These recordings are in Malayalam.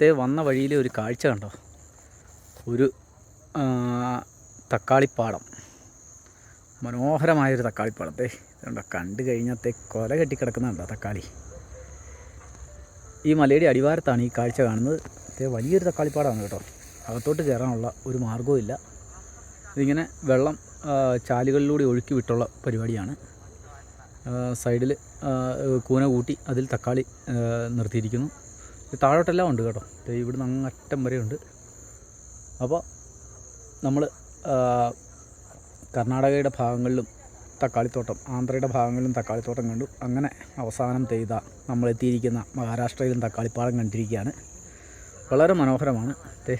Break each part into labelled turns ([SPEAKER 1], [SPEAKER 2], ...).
[SPEAKER 1] തേ വന്ന വഴിയിൽ ഒരു കാഴ്ച കണ്ടോ? ഒരു തക്കാളിപ്പാടം. മനോഹരമായൊരു തക്കാളിപ്പാടത്തെ കണ്ടോ കണ്ടു കഴിഞ്ഞത്തെ കൊല കെട്ടിക്കിടക്കുന്നുണ്ടോ തക്കാളി? ഈ മലയുടെ അടിവാരത്താണ് ഈ കാഴ്ച കാണുന്നത്. വലിയൊരു തക്കാളിപ്പാടമാണ് കേട്ടോ. അകത്തോട്ട് കയറാനുള്ള ഒരു മാർഗവും ഇല്ല. ഇതിങ്ങനെ വെള്ളം ചാലുകളിലൂടെ ഒഴുക്കി വിട്ടുള്ള പരിപാടിയാണ്. സൈഡിൽ കൂന കൂട്ടി അതിൽ തക്കാളി നിർത്തിയിരിക്കുന്നു. താഴോട്ടെല്ലാം ഉണ്ട് കേട്ടോ. ഇവിടുന്ന് അങ്ങറ്റം വരെ ഉണ്ട്. അപ്പോൾ നമ്മൾ കർണാടകയുടെ ഭാഗങ്ങളിലും തക്കാളിത്തോട്ടം ആന്ധ്രയുടെ ഭാഗങ്ങളിലും തക്കാളിത്തോട്ടം കണ്ടു. അങ്ങനെ അവസാനം ചെയ്ത നമ്മളെത്തിയിരിക്കുന്ന മഹാരാഷ്ട്രയിലും തക്കാളിപ്പാടം കണ്ടിരിക്കുകയാണ്. വളരെ മനോഹരമാണ്. ദേ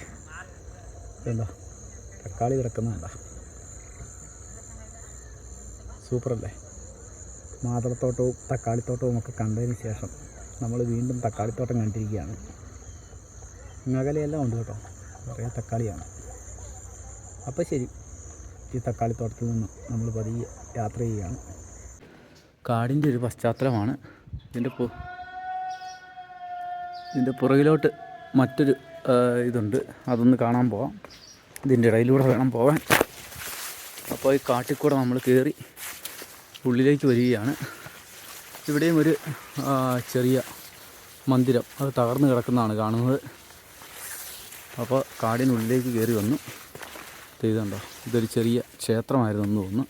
[SPEAKER 1] എന്താ തക്കാളി കിടക്കുന്നുണ്ടോ സൂപ്പറല്ലേ? മാതളത്തോട്ടവും തക്കാളിത്തോട്ടവും ഒക്കെ കണ്ടതിന് ശേഷം നമ്മൾ വീണ്ടും തക്കാളിത്തോട്ടം കണ്ടിരിക്കുകയാണ്. മേഖലയെല്ലാം ഉണ്ട് കേട്ടോ. കുറേ തക്കാളിയാണ്. അപ്പോൾ ശരി. ഈ തക്കാളിത്തോട്ടത്തിൽ നിന്ന് നമ്മൾ പതിയെ യാത്ര ചെയ്യുകയാണ്. കാടിന്റെ ഒരു പശ്ചാത്തലമാണ്. ഇതിന്റെ പു ഇതിന്റെ പുറകിലോട്ട് മറ്റൊരു ഇതുണ്ട്. അതൊന്ന് കാണാൻ പോവാം. ഇതിന്റെ ഇടയിലൂടെ വേണം പോകാൻ അപ്പോൾ ഈ കാട്ടിൽ കൂടെ നമ്മൾ കയറി ഉള്ളിലേക്ക് വരികയാണ്. ഇവിടെയും ഒരു ചെറിയ മന്ദിരം. അത് തകർന്നു കിടക്കുന്നതാണ് കാണുന്നത്. അപ്പോൾ കാടിനുള്ളിലേക്ക് കയറി വന്നു. ചെയ്തുണ്ടോ ഇതൊരു ചെറിയ ക്ഷേത്രമായിരുന്നു എന്ന് തോന്നുന്നു.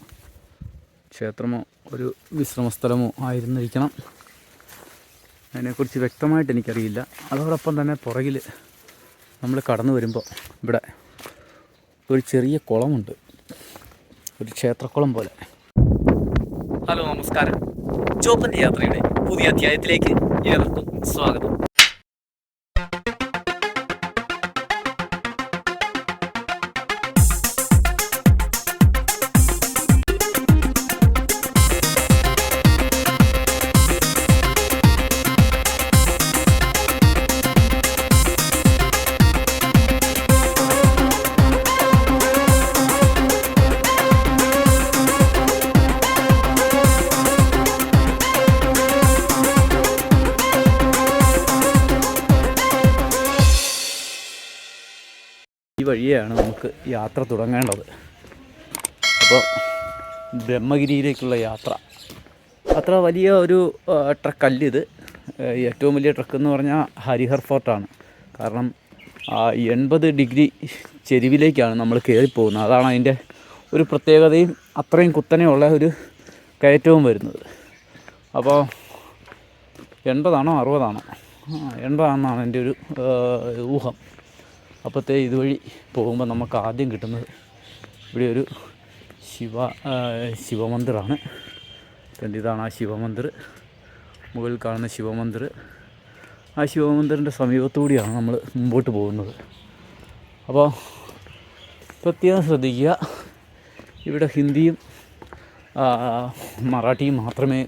[SPEAKER 1] ക്ഷേത്രമോ ഒരു വിശ്രമസ്ഥലമോ ആയിരുന്നിരിക്കണം. അതിനെക്കുറിച്ച് വ്യക്തമായിട്ട് എനിക്കറിയില്ല. അതോടൊപ്പം തന്നെ പുറകിൽ നമ്മൾ കടന്നു വരുമ്പോൾ ഇവിടെ ഒരു ചെറിയ കുളമുണ്ട്. ഒരു ക്ഷേത്രക്കുളം പോലെ. ഹലോ നമസ്കാരം. ചോപ്പന്റെ യാത്രയുടെ പുതിയ അധ്യായത്തിലേക്ക് ഏവർക്കും സ്വാഗതം. വഴിയാണ് നമുക്ക് യാത്ര തുടങ്ങേണ്ടത്. അപ്പോൾ ബ്രഹ്മഗിരിയിലേക്കുള്ള യാത്ര. അത്ര വലിയ ഒരു ട്രക്കല്ല ഇത് ഏറ്റവും വലിയ ട്രക്ക് എന്ന് പറഞ്ഞാൽ ഹരിഹർ ഫോർട്ടാണ് കാരണം എൺപത് ഡിഗ്രി ചെരുവിലേക്കാണ് നമ്മൾ കയറിപ്പോകുന്നത് അതാണ് അതിന്റെ ഒരു പ്രത്യേകതയും അത്രയും കുത്തനെയുള്ള ഒരു കയറ്റവും വരുന്നത്. അപ്പോൾ എൺപതാണോ അറുപതാണോ? എൺപതാണെന്നാണ് എന്റെ ഒരു ഊഹം. അപ്പോഴത്തെ ഇതുവഴി പോകുമ്പോൾ നമുക്ക് ആദ്യം കിട്ടുന്നത് ഇവിടെ ഒരു ശിവ ശിവമന്ദിറാണ്. കണ്ട് ഇതാണ് ആ ശിവമന്ദിർ. മുകളിൽ കാണുന്ന ശിവമന്ദിർ. ആ ശിവമന്ദിറിന്റെ സമീപത്തുകൂടിയാണ് നമ്മൾ മുമ്പോട്ട് പോകുന്നത്. അപ്പോൾ പ്രത്യേകം ശ്രദ്ധിക്കുക. ഇവിടെ ഹിന്ദിയും മറാഠിയും മാത്രമേ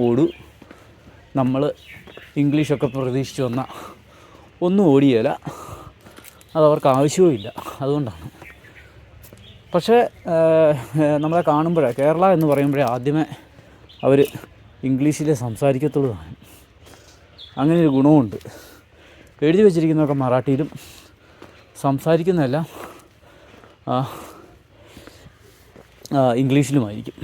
[SPEAKER 1] ഓടൂ. നമ്മൾ ഇംഗ്ലീഷൊക്കെ പ്രതീക്ഷിച്ച് വന്ന ഒന്നും ഓടിയേല അവർക്ക് ആവശ്യവുമില്ല. അതുകൊണ്ടാണ്. പക്ഷേ നമ്മളെ കാണുമ്പോഴേ കേരള എന്ന് പറയുമ്പോഴേ ആദ്യമേ അവർ ഇംഗ്ലീഷിലേ സംസാരിക്കത്തുള്ളൂ അങ്ങനെ ഒരു ഗുണമുണ്ട് എഴുതി വെച്ചിരിക്കുന്നതൊക്കെ മറാഠിയിലും സംസാരിക്കുന്നതെല്ലാം ഇംഗ്ലീഷിലുമായിരിക്കും.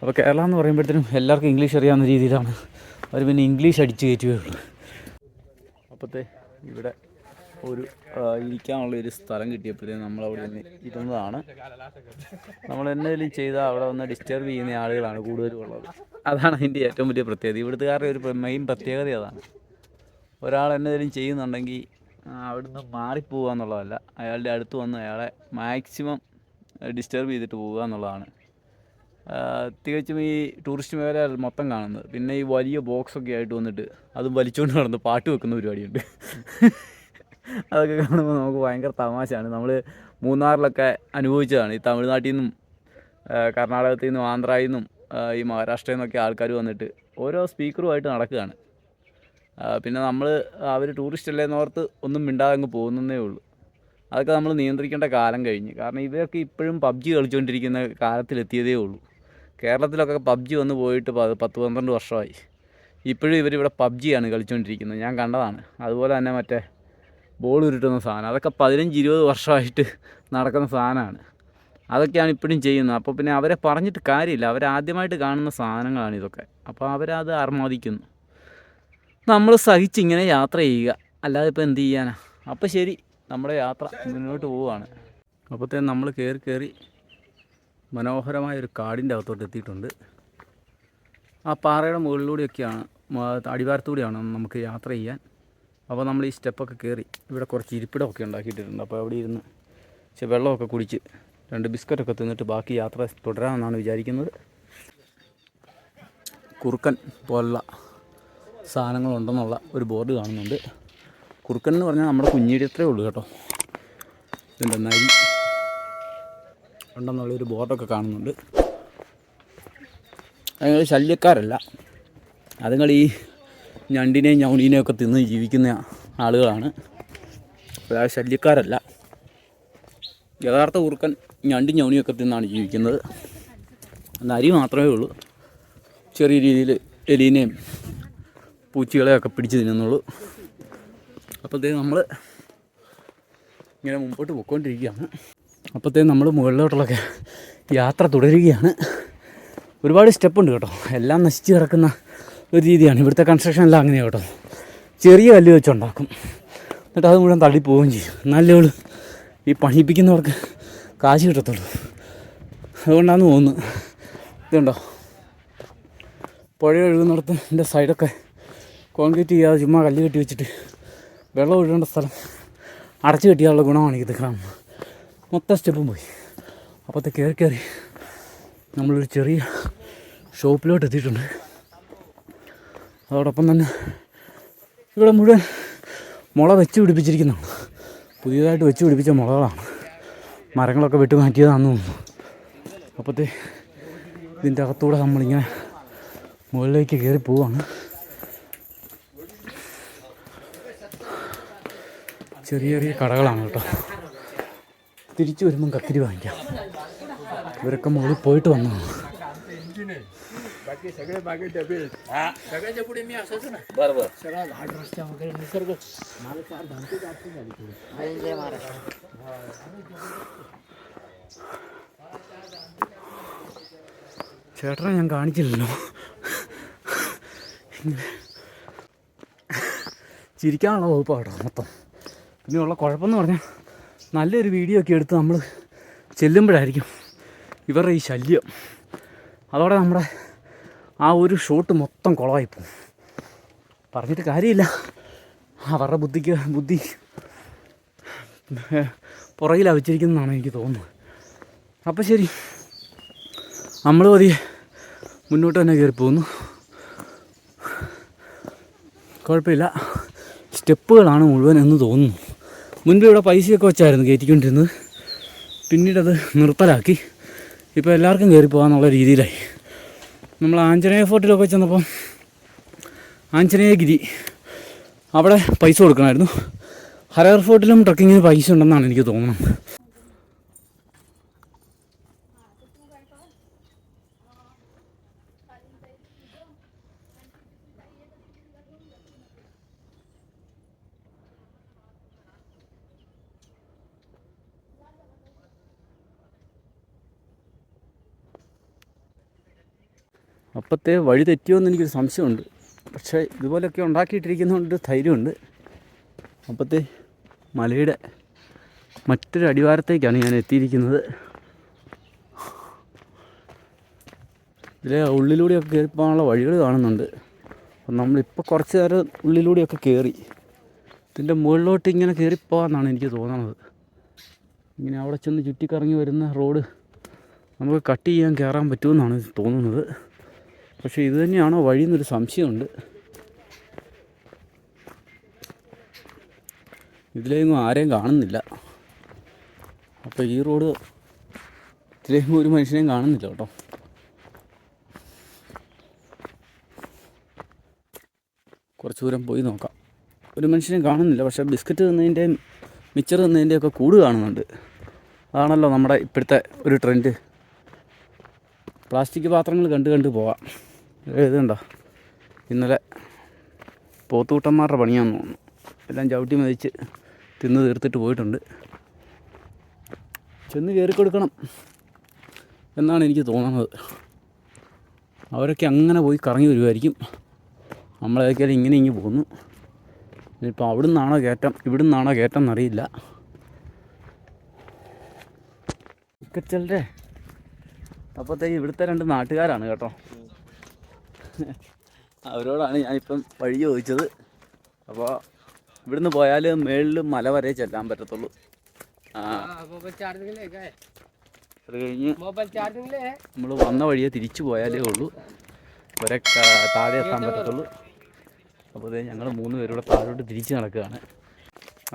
[SPEAKER 1] അപ്പോൾ കേരള എന്ന് പറയുമ്പോഴത്തേനും എല്ലാവർക്കും ഇംഗ്ലീഷ് അറിയാവുന്ന രീതിയിലാണ് അവർ പിന്നെ ഇംഗ്ലീഷ് അടിച്ചു കയറ്റുകയുള്ളൂ. അപ്പോഴത്തെ ഇവിടെ ഒരു ഇരിക്കാനുള്ള ഒരു സ്ഥലം കിട്ടിയപ്പോഴത്തേക്കും നമ്മളവിടെ നിന്ന് ഇരുന്നതാണ്. നമ്മൾ എന്തെങ്കിലും ചെയ്താൽ അവിടെ വന്ന് ഡിസ്റ്റർബ് ചെയ്യുന്ന ആളുകളാണ് കൂടുതലും ഉള്ളത് അതാണ് അതിന്റെ ഏറ്റവും വലിയ പ്രത്യേകത. ഇവിടുത്തുകാരുടെ ഒരു മെയിൻ പ്രത്യേകത അതാണ്. ഒരാൾ എന്തെങ്കിലും ചെയ്യുന്നുണ്ടെങ്കിൽ അവിടുന്ന് മാറിപ്പോവുക എന്നുള്ളതല്ല. അയാളുടെ അടുത്ത് വന്ന് അയാളെ മാക്സിമം ഡിസ്റ്റർബ് ചെയ്തിട്ട് പോവുക എന്നുള്ളതാണ്. തികച്ചും ഈ ടൂറിസ്റ്റ് മേഖല മൊത്തം കാണുന്നത്. പിന്നെ ഈ വലിയ ബോക്സൊക്കെ ആയിട്ട് വന്നിട്ട് അതും വലിച്ചുകൊണ്ട് നടന്ന് പാട്ട് വെക്കുന്ന പരിപാടിയുണ്ട്. അതൊക്കെ കാണുമ്പോൾ നമുക്ക് ഭയങ്കര തമാശയാണ്. നമ്മൾ മൂന്നാറിലൊക്കെ അനുഭവിച്ചതാണ്. ഈ തമിഴ്നാട്ടിൽ നിന്നും കർണാടകത്തിൽ നിന്നും ആന്ധ്രയിൽ നിന്നും ഈ മഹാരാഷ്ട്രയിൽ നിന്നൊക്കെ ആൾക്കാർ വന്നിട്ട് ഓരോ സ്പീക്കറുമായിട്ട് നടക്കുകയാണ്. പിന്നെ നമ്മൾ അവർ ടൂറിസ്റ്റ് അല്ലേ എന്നോർത്ത് ഒന്നും മിണ്ടാതെ അങ്ങ് പോകുന്നതേ ഉള്ളൂ. അതൊക്കെ നമ്മൾ നിയന്ത്രിക്കേണ്ട കാലം കഴിഞ്ഞ്. കാരണം ഇവയൊക്കെ ഇപ്പോഴും പബ്ജി കളിച്ചുകൊണ്ടിരിക്കുന്ന കാലത്തിലെത്തിയതേ ഉള്ളൂ. കേരളത്തിലൊക്കെ പബ്ജി വന്ന് പോയിട്ട് പത്ത് പന്ത്രണ്ട് വർഷമായി. ഇപ്പോഴും ഇവരിവിടെ പബ്ജിയാണ് കളിച്ചുകൊണ്ടിരിക്കുന്നത് ഞാൻ കണ്ടതാണ്. അതുപോലെ തന്നെ മറ്റേ ബോൾ ഉരുട്ടുന്ന സാധനം. അതൊക്കെ പതിനഞ്ച് ഇരുപത് വർഷമായിട്ട് നടക്കുന്ന സാധനമാണ്. അതൊക്കെയാണ് ഇപ്പോഴും ചെയ്യുന്നത്. അപ്പോൾ പിന്നെ അവരെ പറഞ്ഞിട്ട് കാര്യമില്ല. അവരാദ്യമായിട്ട് കാണുന്ന സാധനങ്ങളാണ് ഇതൊക്കെ. അപ്പോൾ അവരത് അർമാദിക്കുന്നു നമ്മൾ സഹിച്ചിങ്ങനെ യാത്ര ചെയ്യുക. അല്ലാതെ ഇപ്പോൾ എന്ത് ചെയ്യാനാ? അപ്പോൾ ശരി. നമ്മുടെ യാത്ര മുന്നോട്ട് പോവുകയാണ്. അപ്പോഴത്തേന് നമ്മൾ കയറി കയറി മനോഹരമായ ഒരു കാടിന്റെ അകത്തോട്ട് എത്തിയിട്ടുണ്ട്. ആ പാറയുടെ മുകളിലൂടെയൊക്കെയാണ് അടിവാരത്തൂടെയാണ് നമുക്ക് യാത്ര ചെയ്യാൻ അപ്പോൾ നമ്മൾ ഈ സ്റ്റെപ്പൊക്കെ കയറി ഇവിടെ കുറച്ച് ഇരിപ്പിടമൊക്കെ ഉണ്ടാക്കിയിട്ടുണ്ട് അപ്പോൾ അവിടെ ഇരുന്ന് പക്ഷേ വെള്ളമൊക്കെ കുടിച്ച് രണ്ട് ബിസ്ക്കറ്റൊക്കെ തിന്നിട്ട് ബാക്കി യാത്ര തുടരാമെന്നാണ് വിചാരിക്കുന്നത്. കുറുക്കൻ പോലുള്ള സാധനങ്ങളുണ്ടെന്നുള്ള ഒരു ബോർഡ് കാണുന്നുണ്ട്. കുറുക്കൻ എന്ന് പറഞ്ഞാൽ നമ്മുടെ കുഞ്ഞിയുടെ അത്രേ ഉള്ളൂ കേട്ടോ. ഇതിന്റെ നരി ഉണ്ടെന്നുള്ളൊരു ബോർഡൊക്കെ കാണുന്നുണ്ട്. അതുങ്ങൾ ശല്യക്കാരല്ല. അതുങ്ങൾ ഈ ഞണ്ടിനെയും ഞൗണിനെയും ഒക്കെ തിന്ന് ജീവിക്കുന്ന ആളുകളാണ്. അതായത് ശല്യക്കാരല്ല. യഥാർത്ഥ ഉറുക്കൻ ഞണ്ടും ഞൗണിയൊക്കെ തിന്നാണ് ജീവിക്കുന്നത്. നരി മാത്രമേ ഉള്ളൂ. ചെറിയ രീതിയിൽ എലീനെയും പൂച്ചകളെയൊക്കെ പിടിച്ച് തിന്നുന്നുള്ളൂ. അപ്പോഴത്തേക്ക് നമ്മൾ ഇങ്ങനെ മുമ്പോട്ട് പോയിക്കൊണ്ടിരിക്കുകയാണ് അപ്പോഴത്തേക്ക് നമ്മൾ മുകളിലോട്ടുള്ളൊക്കെ യാത്ര തുടരുകയാണ്. ഒരുപാട് സ്റ്റെപ്പുണ്ട് കേട്ടോ. എല്ലാം നശിച്ച് കിടക്കുന്ന ഒരു രീതിയാണ്. ഇവിടുത്തെ കൺസ്ട്രക്ഷൻ എല്ലാം അങ്ങനെയാണ് കേട്ടോ. ചെറിയ കല്ല് വെച്ചുണ്ടാക്കും. എന്നിട്ട് അത് മുഴുവൻ തള്ളി പോവുകയും ചെയ്യും. നല്ലോൾ ഈ പണിയിപ്പിക്കുന്നവർക്ക് കാശ് കിട്ടത്തുള്ളൂ. അതുകൊണ്ടാണെന്ന് തോന്നുന്നു. ഇതുണ്ടോ? പുഴ ഒഴുകുന്നിടത്ത് എന്റെ സൈഡൊക്കെ കോൺക്രീറ്റ് ചെയ്യാതെ ചുമ്മാ കല്ല് കെട്ടി വെച്ചിട്ട് വെള്ളം ഒഴുകേണ്ട സ്ഥലം അടച്ചു കെട്ടിയാലുള്ള ഗുണമാണ് ഇത് കാണുന്നത് മൊത്തം സ്റ്റെപ്പും പോയി. അപ്പോഴത്തെ കയറി കയറി നമ്മളൊരു ചെറിയ ഷോപ്പിലോട്ട് എത്തിയിട്ടുണ്ട്. അതോടൊപ്പം തന്നെ ഇവിടെ മുഴുവൻ മുള വെച്ച് പിടിപ്പിച്ചിരിക്കുന്നതാണ് പുതിയതായിട്ട് വെച്ച് പിടിപ്പിച്ച മുളകളാണ്. മരങ്ങളൊക്കെ വെട്ടി മാറ്റിയതാണെന്ന് തോന്നുന്നു. അപ്പോഴത്തെ ഇതിന്റെ അകത്തൂടെ നമ്മളിങ്ങനെ മുകളിലേക്ക് കയറി പോവാണ്. ചെറിയ ചെറിയ കടകളാണ് കേട്ടോ. തിരിച്ചു വരുമ്പം കത്തിരി വാങ്ങിക്കാം. ഇവരൊക്കെ മുകളിൽ പോയിട്ട് വന്നതാണ്.
[SPEAKER 2] बाकी सगळे मागे डबे आहेत. सगळ्याच्या पुढे मी असायचो ना
[SPEAKER 1] बरोबर
[SPEAKER 2] सगळा घाट रस्ता वगैरे निसर्ग मला फार धावती जास्त झाली थोडी
[SPEAKER 1] ചേട്ടനെ ഞാൻ കാണിച്ചില്ലല്ലോ ഇങ്ങനെ ചിരിക്കാനുള്ള വകുപ്പാണ് കേട്ടോ മൊത്തം പിന്നെയുള്ള കുഴപ്പമെന്ന് പറഞ്ഞാൽ നല്ലൊരു വീഡിയോ ഒക്കെ എടുത്ത് നമ്മൾ ചെല്ലുമ്പോഴായിരിക്കും ഇവരുടെ ഈ ശല്യം അതോടെ നമ്മുടെ ആ ഒരു ഷോട്ട് മൊത്തം കുളമായി പോകും പറഞ്ഞിട്ട് കാര്യമില്ല. അവരുടെ ബുദ്ധിക്ക് ബുദ്ധി പുറകിലാണ് വെച്ചിരിക്കുന്നതാണ് എനിക്ക് തോന്നുന്നത്. അപ്പോൾ ശരി. നമ്മൾ പതിയെ മുന്നോട്ട് തന്നെ കയറി പോകുന്നു. കുഴപ്പമില്ല. സ്റ്റെപ്പുകളാണ് മുഴുവൻ എന്ന് തോന്നുന്നു. മുൻപ് ഇവിടെ പൈസയൊക്കെ വെച്ചായിരുന്നു കയറ്റിക്കൊണ്ടിരുന്നത്. പിന്നീടത് നിർത്തലാക്കി. ഇപ്പോൾ എല്ലാവർക്കും കയറി പോകാമെന്നുള്ള രീതിയിലായി. നമ്മൾ ആഞ്ജനേയ ഫോർട്ടിലൊക്കെ ചെന്നപ്പം ആഞ്ജനേയഗിരി അവിടെ പൈസ കൊടുക്കണമായിരുന്നു. ഹരഹർ ഫോർട്ടിലും ട്രക്കിങ്ങിന് പൈസ ഉണ്ടെന്നാണ് എനിക്ക് തോന്നുന്നത്. അപ്പോഴത്തെ വഴി തെറ്റിയോന്ന് എനിക്കൊരു സംശയമുണ്ട്. പക്ഷേ ഇതുപോലെയൊക്കെ ഉണ്ടാക്കിയിട്ടിരിക്കുന്നതുകൊണ്ട് ധൈര്യമുണ്ട്. അപ്പത്തെ മലയുടെ മറ്റൊരു അടിവാരത്തേക്കാണ് ഞാൻ എത്തിയിരിക്കുന്നത്. ഇതിലെ ഉള്ളിലൂടെയൊക്കെ കയറി പോകാനുള്ള വഴികൾ കാണുന്നുണ്ട്. അപ്പം നമ്മളിപ്പോൾ കുറച്ച് നേരം ഉള്ളിലൂടെയൊക്കെ കയറി. ഇതിന്റെ മുകളിലോട്ട് ഇങ്ങനെ കയറിപ്പോകാമെന്നാണ് എനിക്ക് തോന്നുന്നത്. ഇങ്ങനെ അവിടെ ചെന്ന് ചുറ്റിക്കറങ്ങി വരുന്ന റോഡ് നമുക്ക് കട്ട് ചെയ്യാൻ കയറാൻ പറ്റുമെന്നാണ് തോന്നുന്നത്. പക്ഷേ ഇത് തന്നെയാണോ വഴി എന്നൊരു സംശയമുണ്ട്. ഇതിലേങ്ങും ആരെയും കാണുന്നില്ല. അപ്പോൾ ഈ റോഡ് ഇതിലേങ്ങും ഒരു മനുഷ്യനെയും കാണുന്നില്ല കേട്ടോ. കുറച്ച് ദൂരം പോയി നോക്കാം. ഒരു മനുഷ്യനെയും കാണുന്നില്ല. പക്ഷേ ബിസ്ക്കറ്റ് തിന്നതിന്റെയും മിച്ചർ തിന്നതിന്റെയൊക്കെ കൂട് കാണുന്നുണ്ട്. അതാണല്ലോ നമ്മുടെ ഇപ്പോഴത്തെ ഒരു ട്രെൻഡ്. പ്ലാസ്റ്റിക് പാത്രങ്ങൾ കണ്ട് കണ്ട് പോവാം. ഇതുണ്ടോ? ഇന്നലെ പോത്തൂട്ടന്മാരുടെ പണിയാന്ന് തോന്നുന്നു. എല്ലാം ചവിട്ടി മതിച്ച് തിന്ന് തീർത്തിട്ട് പോയിട്ടുണ്ട്. ചെന്ന് കയറി കൊടുക്കണം എന്നാണ് എനിക്ക് തോന്നുന്നത്. അവരൊക്കെ അങ്ങനെ പോയി കറങ്ങി വരുമായിരിക്കും നമ്മളേക്കാൾ ഇങ്ങനെ ഇങ്ങ് പോകുന്നു ഇനിയിപ്പോൾ അവിടെ നിന്നാണോ കയറ്റം? ഇവിടെ നിന്നാണോ കയറ്റം എന്നറിയില്ല. ചെല്ലേ. അപ്പോഴത്തേക്ക് ഇവിടുത്തെ രണ്ട് നാട്ടുകാരാണ് കേട്ടോ. അവരോടാണ് ഞാനിപ്പം വഴി ചോദിച്ചത്. അപ്പോൾ ഇവിടുന്ന് പോയാൽ മേളിൽ മല വരെ ചെല്ലാൻ പറ്റത്തുള്ളൂ. അത് കഴിഞ്ഞ് നമ്മൾ വന്ന വഴിയെ തിരിച്ചു പോയാലേ ഉള്ളൂ. വരെ താഴെ എത്താൻ പറ്റത്തുള്ളൂ. അപ്പോൾ ഇതേ ഞങ്ങൾ മൂന്ന് പേരൂടെ താഴോട്ട് തിരിച്ച് നടക്കുകയാണ്.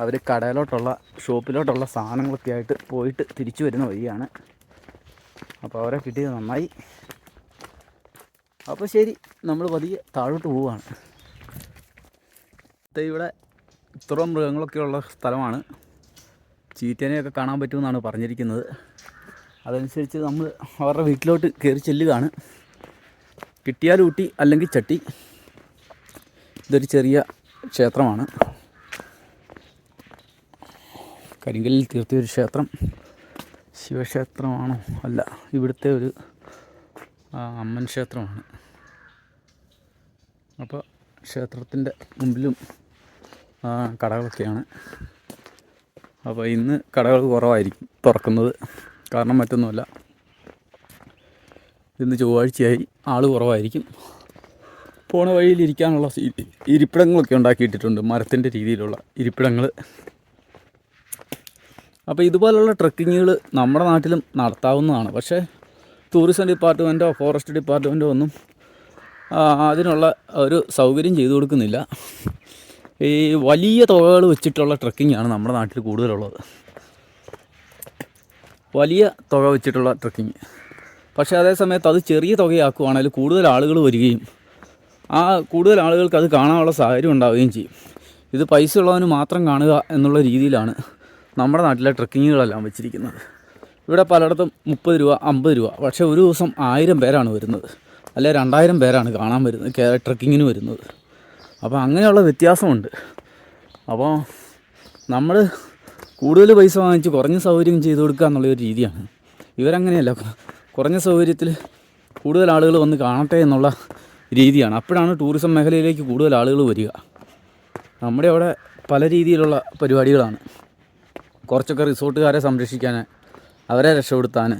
[SPEAKER 1] അവർ കടയിലോട്ടുള്ള ഷോപ്പിലോട്ടുള്ള സാധനങ്ങളൊക്കെ ആയിട്ട് പോയിട്ട് തിരിച്ചു വരുന്ന വഴിയാണ്. അപ്പോൾ അവരെ കിട്ടിയത് നന്നായി. അപ്പോൾ ശരി നമ്മൾ പതിയെ താഴോട്ട് പോവുകയാണ് ഇവിടെ ഇത്ര മൃഗങ്ങളൊക്കെ ഉള്ള സ്ഥലമാണ്. ചീറ്റനെയൊക്കെ കാണാൻ പറ്റുമെന്നാണ് പറഞ്ഞിരിക്കുന്നത്. അതനുസരിച്ച് നമ്മൾ അവരുടെ വീട്ടിലോട്ട് കയറി ചെല്ലുകയാണ്. കിട്ടിയാൽ ഊട്ടി അല്ലെങ്കിൽ ചട്ടി. ഇതൊരു ചെറിയ ക്ഷേത്രമാണ്. കരിങ്കല്ലിൽ തീർത്തിയൊരു ക്ഷേത്രം. ശിവക്ഷേത്രമാണോ? അല്ല ഇവിടുത്തെ ഒരു അമ്മൻ ക്ഷേത്രമാണ്. അപ്പോൾ ക്ഷേത്രത്തിന്റെ മുമ്പിലും കടകളൊക്കെയാണ്. അപ്പോൾ ഇന്ന് കടകൾ കുറവായിരിക്കും തുറക്കുന്നത്. കാരണം മറ്റൊന്നുമല്ല. ഇന്ന് ചൊവ്വാഴ്ചയായി ആൾ കുറവായിരിക്കും. പോണ വഴിയിൽ ഇരിക്കാനുള്ള ഇരിപ്പിടങ്ങളൊക്കെ ഉണ്ടാക്കിയിട്ടിട്ടുണ്ട് മരത്തിന്റെ രീതിയിലുള്ള ഇരിപ്പിടങ്ങൾ അപ്പോൾ ഇതുപോലുള്ള ട്രക്കിങ്ങുകൾ നമ്മുടെ നാട്ടിലും നടത്താവുന്നതാണ്. പക്ഷേ ടൂറിസം ഡിപ്പാർട്ട്മെന്റോ ഫോറസ്റ്റ് ഡിപ്പാർട്ട്മെന്റോ ഒന്നും അതിനുള്ള ഒരു സൗകര്യം ചെയ്തു കൊടുക്കുന്നില്ല. ഈ വലിയ തുകകൾ വെച്ചിട്ടുള്ള ട്രക്കിങ്ങാണ് നമ്മുടെ നാട്ടിൽ കൂടുതലുള്ളത്. വലിയ തുക വെച്ചിട്ടുള്ള ട്രക്കിങ്. പക്ഷേ അതേ സമയത്ത് അത് ചെറിയ തുകയാക്കുവാണെങ്കിൽ കൂടുതൽ ആളുകൾ വരികയും ആ കൂടുതൽ ആളുകൾക്ക് അത് കാണാനുള്ള സാഹചര്യം ഉണ്ടാവുകയും ചെയ്യും. ഇത് പൈസ ഉള്ളവന് മാത്രം കാണുക എന്നുള്ള രീതിയിലാണ് നമ്മുടെ നാട്ടിലെ ട്രക്കിങ്ങുകളെല്ലാം വെച്ചിരിക്കുന്നത്. ഇവിടെ പലയിടത്തും മുപ്പത് രൂപ അമ്പത് രൂപ പക്ഷേ ഒരു ദിവസം ആയിരം പേരാണ് വരുന്നത്. അല്ലെ രണ്ടായിരം പേരാണ് കാണാൻ വരുന്നത് ട്രക്കിങ്ങിന് വരുന്നത്. അപ്പോൾ അങ്ങനെയുള്ള വ്യത്യാസമുണ്ട്. അപ്പോൾ നമ്മൾ കൂടുതൽ പൈസ വാങ്ങിച്ച് കുറഞ്ഞ സൗകര്യം ചെയ്തു കൊടുക്കുക എന്നുള്ള ഒരു രീതിയാണ്. ഇവരങ്ങനെയല്ല കുറഞ്ഞ സൗകര്യത്തിൽ കൂടുതൽ ആളുകൾ വന്ന് കാണട്ടെ എന്നുള്ള രീതിയാണ്. അപ്പോഴാണ് ടൂറിസം മേഖലയിലേക്ക് കൂടുതൽ ആളുകൾ വരിക. നമ്മുടെ അവിടെ പല രീതിയിലുള്ള പരിപാടികളാണ്. കുറച്ചൊക്കെ റിസോർട്ടുകാരെ സംരക്ഷിക്കാൻ അവരെ രക്ഷപ്പെടുത്താൻ.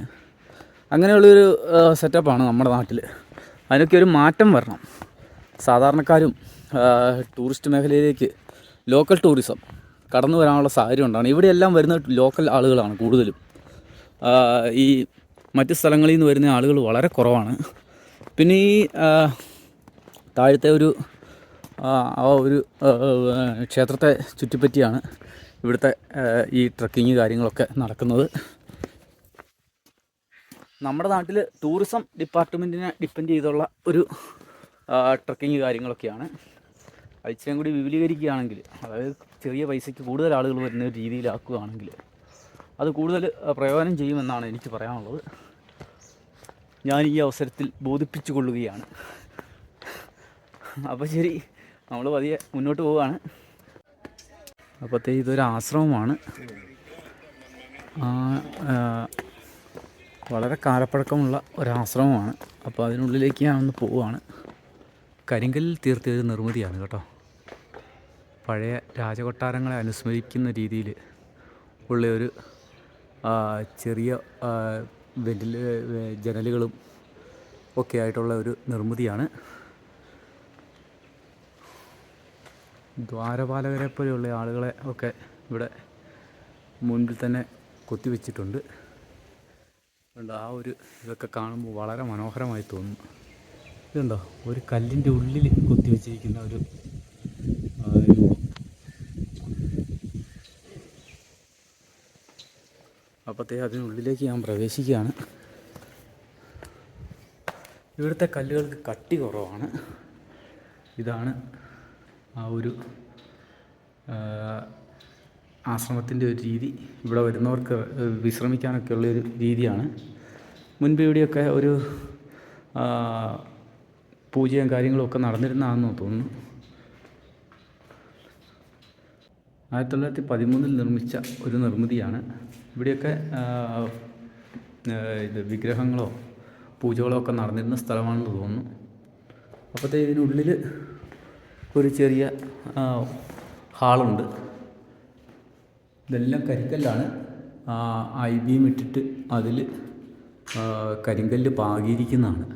[SPEAKER 1] അങ്ങനെയുള്ളൊരു സെറ്റപ്പാണ് നമ്മുടെ നാട്ടിൽ. അതിനൊക്കെ ഒരു മാറ്റം വരണം. സാധാരണക്കാരും ടൂറിസ്റ്റ് മേഖലയിലേക്ക് ലോക്കൽ ടൂറിസം കടന്നു വരാനുള്ള സാഹചര്യം ഉണ്ടാണ് ഇവിടെയെല്ലാം വരുന്ന ലോക്കൽ ആളുകളാണ് കൂടുതലും. ഈ മറ്റ് സ്ഥലങ്ങളിൽ നിന്ന് വരുന്ന ആളുകൾ വളരെ കുറവാണ്. പിന്നെ ഈ താഴത്തെ ഒരു ആ ഒരു ക്ഷേത്രത്തെ ചുറ്റിപ്പറ്റിയാണ് ഇവിടുത്തെ ഈ ട്രക്കിങ് കാര്യങ്ങളൊക്കെ നടക്കുന്നത്. നമ്മുടെ നാട്ടിൽ ടൂറിസം ഡിപ്പാർട്ട്മെന്റിനെ ഡിപ്പെൻഡ് ചെയ്തുള്ള ഒരു ട്രക്കിങ് കാര്യങ്ങളൊക്കെയാണ്. അത് കൂടി വിപുലീകരിക്കുകയാണെങ്കിൽ അതായത് ചെറിയ പൈസയ്ക്ക് കൂടുതൽ ആളുകൾ വരുന്ന ഒരു രീതിയിലാക്കുകയാണെങ്കിൽ അത് കൂടുതൽ പ്രയോജനം ചെയ്യുമെന്നാണ് എനിക്ക് പറയാനുള്ളത്. ഞാൻ ഈ അവസരത്തിൽ ബോധിപ്പിച്ചു കൊള്ളുകയാണ് അപ്പോൾ ശരി നമ്മൾ പതിയെ മുന്നോട്ട് പോവുകയാണ്. അപ്പോഴത്തേ ഇതൊരു ആശ്രമമാണ്. വളരെ കാലപ്പഴക്കമുള്ള ഒരാശ്രമമാണ്. അപ്പോൾ അതിനുള്ളിലേക്ക് ഞാനൊന്ന് പോവുകയാണ് കരിങ്കല്ലിൽ തീർത്തിയ ഒരു നിർമ്മിതിയാണ് കേട്ടോ. പഴയ രാജകൊട്ടാരങ്ങളെ അനുസ്മരിക്കുന്ന രീതിയിൽ ഉള്ള ഒരു ചെറിയ വെന്റിൽ ജനലുകളും ഒക്കെ ആയിട്ടുള്ള ഒരു നിർമ്മിതിയാണ്. ദ്വാരപാലകരെ പോലെയുള്ള ആളുകളെ ഒക്കെ ഇവിടെ മുൻപിൽ തന്നെ കൊത്തിവെച്ചിട്ടുണ്ട്. അതുകൊണ്ട് ആ ഒരു ഇതൊക്കെ കാണുമ്പോൾ വളരെ മനോഹരമായി തോന്നുന്നു ഇതുണ്ടോ ഒരു കല്ലിന്റെ ഉള്ളിൽ കൊത്തിവെച്ചിരിക്കുന്ന ഒരു രൂപം അപ്പോഴത്തേ അതിനുള്ളിലേക്ക് ഞാൻ പ്രവേശിക്കുകയാണ്. ഇവിടുത്തെ കല്ലുകൾക്ക് കട്ടി കുറവാണ്. ഇതാണ് ആ ഒരു ആശ്രമത്തിന്റെ ഒരു രീതി ഇവിടെ വരുന്നവർക്ക് വിശ്രമിക്കാനൊക്കെ ഉള്ളൊരു രീതിയാണ്. മുൻപ് ഇവിടെയൊക്കെ ഒരു പൂജയും കാര്യങ്ങളും ഒക്കെ നടന്നിരുന്നതാണെന്ന് തോന്നുന്നു. ആയിരത്തി തൊള്ളായിരത്തി പതിമൂന്നിൽ നിർമ്മിച്ച ഒരു നിർമ്മിതിയാണ്. ഇവിടെയൊക്കെ ഇത് വിഗ്രഹങ്ങളോ പൂജകളോ ഒക്കെ നടന്നിരുന്ന സ്ഥലമാണെന്ന് തോന്നുന്നു. അപ്പോഴത്തെ ഇതിനുള്ളിൽ ഒരു ചെറിയ ഹാളുണ്ട്. ഇതെല്ലാം കരിങ്കല്ലാണ്. ഐ ബീം ഇട്ടിട്ട് അതിൽ കരിങ്കല്ല് പാകിയിരിക്കുന്നതാണ്.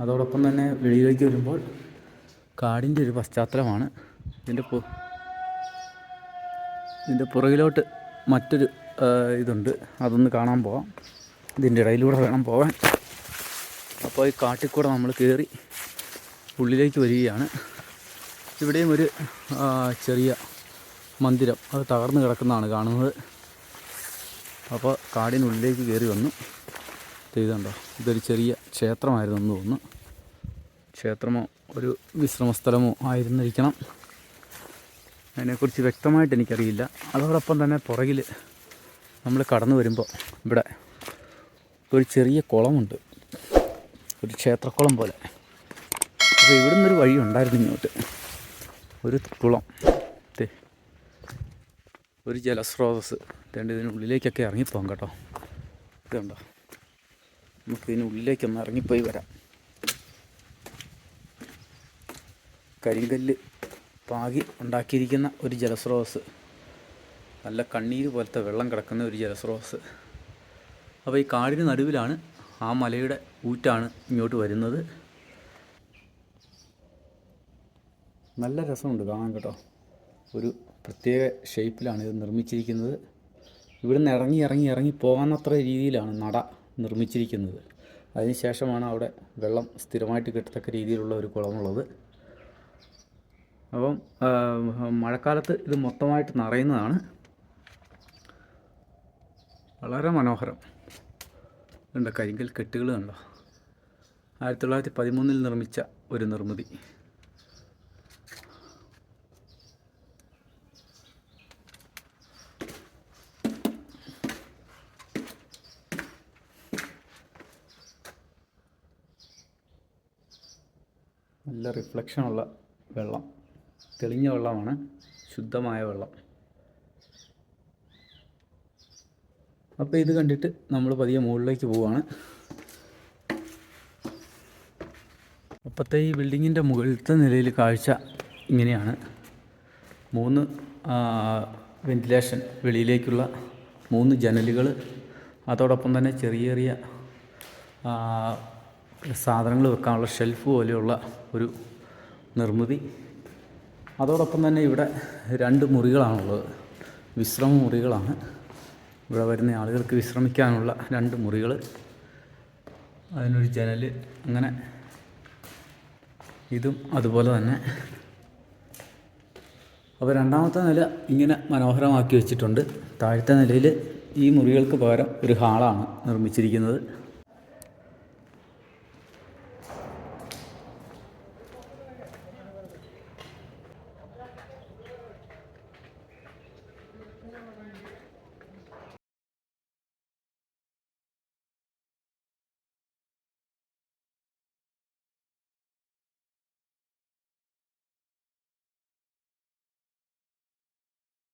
[SPEAKER 1] അതോടൊപ്പം തന്നെ വെളിയിലേക്ക് വരുമ്പോൾ കാടിന്റെ ഒരു പശ്ചാത്തലമാണ്. ഇതിന്റെ ഇതിന്റെ പുറകിലോട്ട് മറ്റൊരു ഇതുണ്ട്. അതൊന്ന് കാണാൻ പോവാം. ഇതിന്റെ ഇടയിലൂടെ വേണം പോവാൻ. അപ്പോൾ ഈ കാട്ടിൽ കൂടെ നമ്മൾ കയറി ഉള്ളിലേക്ക് വരികയാണ്. ഇവിടെയും ഒരു ചെറിയ മന്ദിരം. അത് തകർന്നു കിടക്കുന്നതാണ് കാണുന്നത്. അപ്പോൾ കാടിനുള്ളിലേക്ക് കയറി വന്നു. ചെയ്തുണ്ടോ ഇതൊരു ചെറിയ ക്ഷേത്രമായിരുന്നു എന്ന് തോന്നുന്നു. ക്ഷേത്രമോ ഒരു വിശ്രമസ്ഥലമോ ആയിരുന്നിരിക്കണം. അതിനെക്കുറിച്ച് വ്യക്തമായിട്ട് എനിക്കറിയില്ല. അതോടൊപ്പം തന്നെ പുറകിൽ നമ്മൾ കടന്നു വരുമ്പോൾ ഇവിടെ ഒരു ചെറിയ കുളമുണ്ട്. ഒരു ക്ഷേത്രക്കുളം പോലെ. അപ്പോൾ ഇവിടെ നിന്നൊരു വഴി ഉണ്ടായിരുന്നു ഇങ്ങോട്ട്. ഒരു കുളം. ഒരു ജലസ്രോതസ് രണ്ട് ഇതിനുള്ളിലേക്കൊക്കെ ഇറങ്ങിപ്പോകാം കേട്ടോ. ഇതുണ്ടോ? നമുക്ക് ഇതിനുള്ളിലേക്കൊന്ന് ഇറങ്ങിപ്പോയി വരാം. കരിങ്കല്ല് പാകി ഉണ്ടാക്കിയിരിക്കുന്ന ഒരു ജലസ്രോതസ് നല്ല കണ്ണീര് പോലത്തെ വെള്ളം കിടക്കുന്ന ഒരു ജലസ്രോതസ് അപ്പോൾ ഈ കാടിന് നടുവിലാണ് ആ മലയുടെ ഊറ്റാണ് ഇങ്ങോട്ട് വരുന്നത്. നല്ല രസമുണ്ട് കാണാൻ കേട്ടോ. ഒരു പ്രത്യേക ഷേപ്പിലാണ് ഇത് നിർമ്മിച്ചിരിക്കുന്നത്. ഇവിടുന്ന് ഇറങ്ങി ഇറങ്ങി ഇറങ്ങി പോകാനത്ര രീതിയിലാണ് നട നിർമ്മിച്ചിരിക്കുന്നത്. അതിനുശേഷമാണ് അവിടെ വെള്ളം സ്ഥിരമായിട്ട് കിട്ടത്തക്ക രീതിയിലുള്ള ഒരു കുളമുള്ളത്. അപ്പം മഴക്കാലത്ത് ഇത് മൊത്തമായിട്ട് നിറയുന്നതാണ്. വളരെ മനോഹരം. ഉണ്ട് കരിങ്കൽ കെട്ടുകൾ കണ്ടോ? ആയിരത്തി തൊള്ളായിരത്തി പതിമൂന്നിൽ നിർമ്മിച്ച ഒരു നിർമ്മിതി നല്ല റിഫ്ലക്ഷനുള്ള വെള്ളം തെളിഞ്ഞ വെള്ളമാണ് ശുദ്ധമായ വെള്ളം. അപ്പോൾ ഇത് കണ്ടിട്ട് നമ്മൾ പതിയെ മുകളിലേക്ക് പോവുകയാണ് അപ്പോഴത്തെ ഈ ബിൽഡിങ്ങിന്റെ മുകളിലത്തെ നിലയിൽ കാഴ്ച ഇങ്ങനെയാണ്. മൂന്ന് വെന്റിലേഷൻ വെളിയിലേക്കുള്ള മൂന്ന് ജനലുകൾ അതോടൊപ്പം തന്നെ ചെറിയ ചെറിയ സാധനങ്ങൾ വെക്കാനുള്ള ഷെൽഫ് പോലെയുള്ള ഒരു നിർമ്മിതി. അതോടൊപ്പം തന്നെ ഇവിടെ രണ്ട് മുറികളാണുള്ളത്. വിശ്രമ മുറികളാണ്. ഇവിടെ വരുന്ന ആളുകൾക്ക് വിശ്രമിക്കാനുള്ള രണ്ട് മുറികൾ അതിനൊരു ജനൽ അങ്ങനെ ഇതും അതുപോലെ തന്നെ. അപ്പോൾ രണ്ടാമത്തെ നില ഇങ്ങനെ മനോഹരമാക്കി വെച്ചിട്ടുണ്ട്. താഴത്തെ നിലയിൽ ഈ മുറികൾക്ക് പകരം ഒരു ഹാളാണ് നിർമ്മിച്ചിരിക്കുന്നത്.